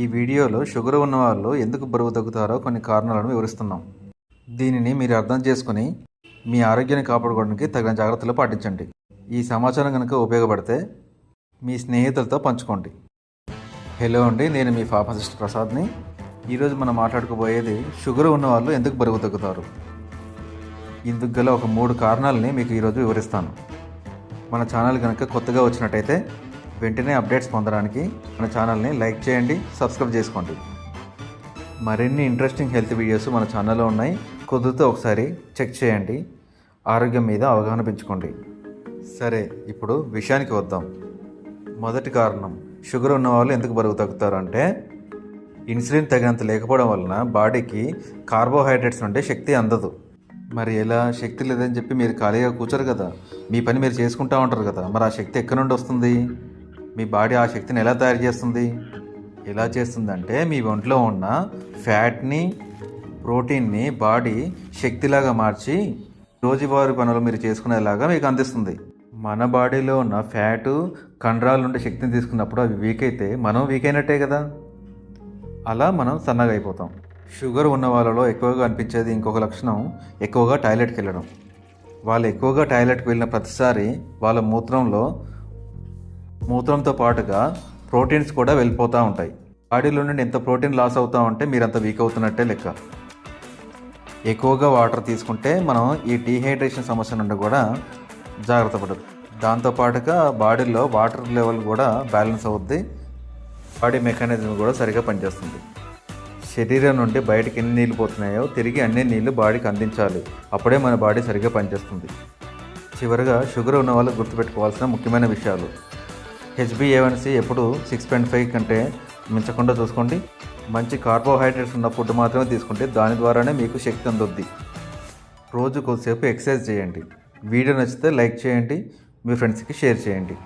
ఈ వీడియోలో షుగర్ ఉన్న వాళ్ళు ఎందుకు బరువు తగ్గుతారో కొన్ని కారణాలను వివరిస్తున్నాం. దీనిని మీరు అర్థం చేసుకుని మీ ఆరోగ్యాన్ని కాపాడుకోవడానికి తగిన జాగ్రత్తలు పాటించండి. ఈ సమాచారం కనుక ఉపయోగపడితే మీ స్నేహితులతో పంచుకోండి. హలో అండి నేను మీ ఫార్మసిస్ట్ ప్రసాద్ని. ఈరోజు మనం మాట్లాడుకోబోయేది షుగర్ ఉన్న వాళ్ళు ఎందుకు బరువు తగ్గుతారు. ఇందుకు గల ఒక మూడు కారణాలని మీకు ఈరోజు వివరిస్తాను. మన ఛానల్ కనుక కొత్తగా వచ్చినట్టయితే వెంటనే అప్డేట్స్ పొందడానికి మన ఛానల్ని లైక్ చేయండి సబ్స్క్రైబ్ చేసుకోండి. మరిన్ని ఇంట్రెస్టింగ్ హెల్త్ వీడియోస్ మన ఛానల్లో ఉన్నాయి. కుదిరితే ఒకసారి చెక్ చేయండి. ఆరోగ్యం మీద అవగాహన పెంచుకోండి. సరే ఇప్పుడు విషయానికి వద్దాం. మొదటి కారణం షుగర్ ఉన్న వాళ్ళు ఎందుకు బరువు తగ్గుతారు అంటే ఇన్సులిన్ తగినంత లేకపోవడం వలన బాడీకి కార్బోహైడ్రేట్స్ నుండి శక్తి అందదు. మరి ఎలా? శక్తి లేదని చెప్పి మీరు ఖాళీగా కూర్చోరు కదా. మీ పని మీరు చేసుకుంటూ ఉంటారు కదా. మరి ఆ శక్తి ఎక్కడి నుండి వస్తుంది? మీ బాడీ ఆ శక్తిని ఎలా తయారు చేస్తుంది? ఎలా చేస్తుందంటే మీ ఒంట్లో ఉన్న ఫ్యాట్ని ప్రోటీన్ని బాడీ శక్తిలాగా మార్చి రోజువారీ పనులు మీరు చేసుకునేలాగా మీకు అందిస్తుంది. మన బాడీలో ఉన్న ఫ్యాటు కండరాలు ఉండే శక్తిని తీసుకున్నప్పుడు అవి వీక్ అయితే మనం వీక్ అయినట్టే కదా? అలా మనం సన్నగా అయిపోతాం. షుగర్ ఉన్న వాళ్ళలో ఎక్కువగా అనిపించేది ఇంకొక లక్షణం ఎక్కువగా టాయిలెట్కి వెళ్ళడం. వాళ్ళు ఎక్కువగా టాయిలెట్కి వెళ్ళిన ప్రతిసారి వాళ్ళ మూత్రంలో మూత్రంతో పాటుగా ప్రోటీన్స్ కూడా వెళ్ళిపోతూ ఉంటాయి. బాడీలో నుండి ఎంత ప్రోటీన్ లాస్ అవుతా ఉంటే మీరు అంత వీక్ అవుతున్నట్టే లెక్క. ఎక్కువగా వాటర్ తీసుకుంటే మనం ఈ డీహైడ్రేషన్ సమస్య నుండి కూడా జాగ్రత్త పడదు. దాంతోపాటుగా బాడీలో వాటర్ లెవెల్ కూడా బ్యాలెన్స్ అవుద్ది. బాడీ మెకానిజం కూడా సరిగా పనిచేస్తుంది. శరీరం నుండి బయటకి ఎన్ని నీళ్ళు పోతున్నాయో తిరిగి అన్ని నీళ్ళు బాడీకి అందించాలి. అప్పుడే మన బాడీ సరిగా పనిచేస్తుంది. చివరిగా షుగర్ ఉన్న వాళ్ళు గుర్తుపెట్టుకోవాల్సిన ముఖ్యమైన విషయాలు. హెచ్బిఏవన్సి ఎప్పుడు సిక్స్ పాయింట్ ఫైవ్ కంటే మించకుండా చూసుకోండి. మంచి కార్బోహైడ్రేట్స్ ఉన్న ఫుడ్ మాత్రమే తీసుకుంటే దాని ద్వారానే మీకు శక్తి అందొద్ది. రోజు కొద్దిసేపు ఎక్సర్సైజ్ చేయండి. వీడియో నచ్చితే లైక్ చేయండి. మీ ఫ్రెండ్స్కి షేర్ చేయండి.